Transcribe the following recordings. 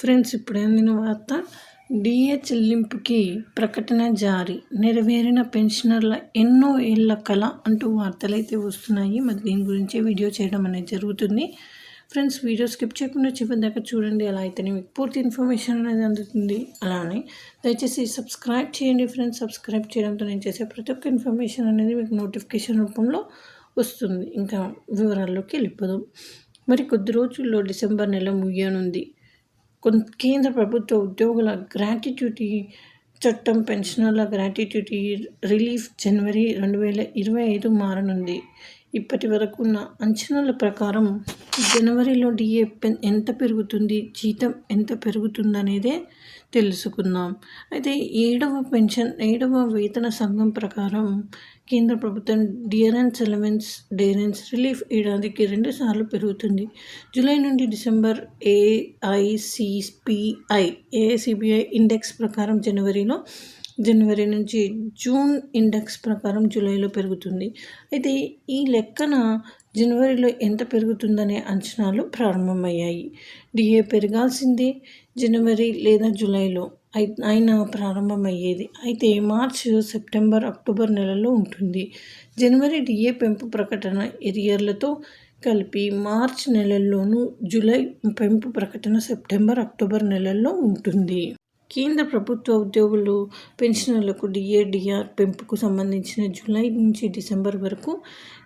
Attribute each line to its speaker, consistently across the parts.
Speaker 1: Friends ఇప్పుడు అందిన వార్త? డిఏ చెల్లింపుకి ప్రకటన జారీ. నెరవేరిన పెన్షనర్ల ఎన్నో ఏళ్ళ కళ అంటూ వార్తలు అయితే వస్తున్నాయి. మరి దీని గురించి వీడియో చేయడం అనేది జరుగుతుంది. ఫ్రెండ్స్ వీడియో స్కిప్ చేయకుండా చివరి దాకా చూడండి. అలా అయితేనే మీకు పూర్తి ఇన్ఫర్మేషన్ అనేది అందుతుంది. అలానే దయచేసి సబ్స్క్రైబ్ చేయండి ఫ్రెండ్స్. సబ్స్క్రైబ్ చేయడంతో నేను చేసే ప్రతి ఒక్క ఇన్ఫర్మేషన్ అనేది మీకు నోటిఫికేషన్ రూపంలో వస్తుంది. ఇంకా వివరాల్లోకి వెళ్ళిపోదాం. మరి కొద్ది రోజుల్లో డిసెంబర్ నెల ముగియనుంది. కేంద్ర ప్రభుత్వ ఉద్యోగుల గ్రాట్యుటీ చట్టం పెన్షనర్ల గ్రాట్యుటీ రిలీఫ్ జనవరి రెండు వేల ఇరవై ఐదు మారనుంది. ఇప్పటి వరకు ఉన్న అంచనాల ప్రకారం జనవరిలో డిఏ ఎంత పెరుగుతుంది జీతం ఎంత పెరుగుతుందనేదే తెలుసుకుందాం. అయితే ఏడవ పెన్షన్ ఏడవ వేతన సంఘం ప్రకారం కేంద్ర ప్రభుత్వం డియరెన్స్ ఎలవెన్స్ డేరెన్స్ రిలీఫ్ ఏడాదికి రెండు సార్లు పెరుగుతుంది. జూలై నుండి డిసెంబర్ ఏఐసిపిఐ ఏఐసిబిఐ ఇండెక్స్ ప్రకారం జనవరిలో జనవరి నుంచి జూన్ ఇండెక్స్ ప్రకారం జూలైలో పెరుగుతుంది. అయితే ఈ లెక్కన జనవరిలో ఎంత పెరుగుతుందనే అంచనాలు ప్రారంభమయ్యాయి. డిఏ పెరగాల్సిందే జనవరి లేదా జూలైలో అయినా ప్రారంభమయ్యేది. అయితే మార్చ్ సెప్టెంబర్ అక్టోబర్ నెలలో ఉంటుంది. జనవరి డిఏ పెంపు ప్రకటన ఎరియర్లతో కలిపి మార్చ్ నెలల్లోనూ జూలై పెంపు ప్రకటన సెప్టెంబర్ అక్టోబర్ నెలల్లో ఉంటుంది. కేంద్ర ప్రభుత్వ ఉద్యోగులు పెన్షనర్లకు డిఏడిఆర్ పెంపుకు సంబంధించిన జూలై నుంచి డిసెంబర్ వరకు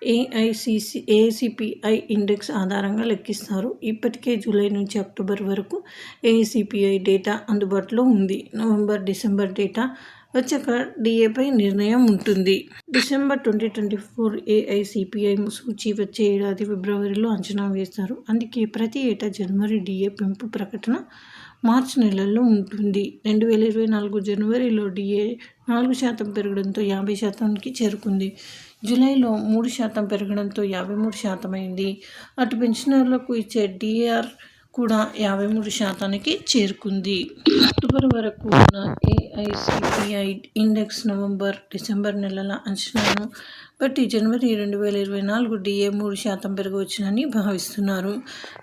Speaker 1: ఏఐసిసి ఏసిపిఐ ఇండెక్స్ ఆధారంగా లెక్కిస్తారు. ఇప్పటికే జూలై నుంచి అక్టోబర్ వరకు ఏసిపిఐ డేటా అందుబాటులో ఉంది. నవంబర్ డిసెంబర్ డేటా వచ్చాక డిఏపై నిర్ణయం ఉంటుంది. December twenty twenty four AICPI సూచి వచ్చే ఏడాది ఫిబ్రవరిలో అంచనా వేస్తారు. అందుకే ప్రతి ఏటా జనవరి డిఏ పెంపు ప్రకటన మార్చ్ నెలల్లో ఉంటుంది. రెండు వేల ఇరవై నాలుగు జనవరిలో డిఏ నాలుగు శాతం పెరగడంతో యాభై శాతానికి చేరుకుంది. జూలైలో మూడు శాతం పెరగడంతో యాభై మూడు శాతం అయింది అటు పెన్షనర్లకు ఇచ్చే డిఆర్ కూడా యాభై మూడు శాతానికి చేరుకుంది. అక్టోబర్ వరకు ఉన్న ఐసిపిఐ ఇండెక్స్ నవంబర్ డిసెంబర్ నెలల అంచనాను బట్టి జనవరి రెండు వేల ఇరవై నాలుగు డిఏ మూడు శాతం పెరగవచ్చునని భావిస్తున్నారు.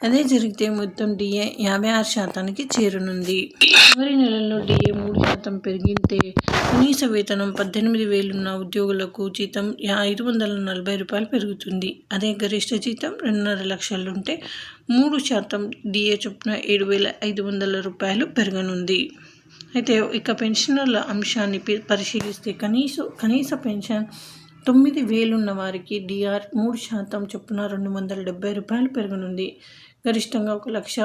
Speaker 1: అదే జరిగితే మొత్తం డిఏ యాభై ఆరు శాతానికి చేరనుంది. జనవరి నెలలో డిఏ మూడు శాతం పెరిగితే కనీస వేతనం పద్దెనిమిది వేలున్న ఉద్యోగులకు జీతం ఐదు వందల నలభై రూపాయలు పెరుగుతుంది. అదే గరిష్ట జీతం రెండున్నర లక్షలుంటే మూడు శాతం డిఏ చొప్పున ఏడు వేల ఐదు వందల రూపాయలు పెరగనుంది. అయితే ఇక పెన్షనర్ల అంశాన్ని పరిశీలిస్తే కనీస కనీస పెన్షన్ తొమ్మిది వేలున్న వారికి డిఆర్ మూడు శాతం చొప్పున రెండు వందల డెబ్బై రూపాయలు పెరగనుంది. గరిష్టంగా ఒక లక్ష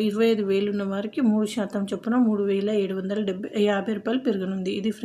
Speaker 1: ఇరవై ఐదు వేలున్న వారికి మూడు శాతం చొప్పున మూడు వేల ఏడు వందల డెబ్బై యాభై రూపాయలు పెరగనుంది. ఇది ఫ్రెండ్స్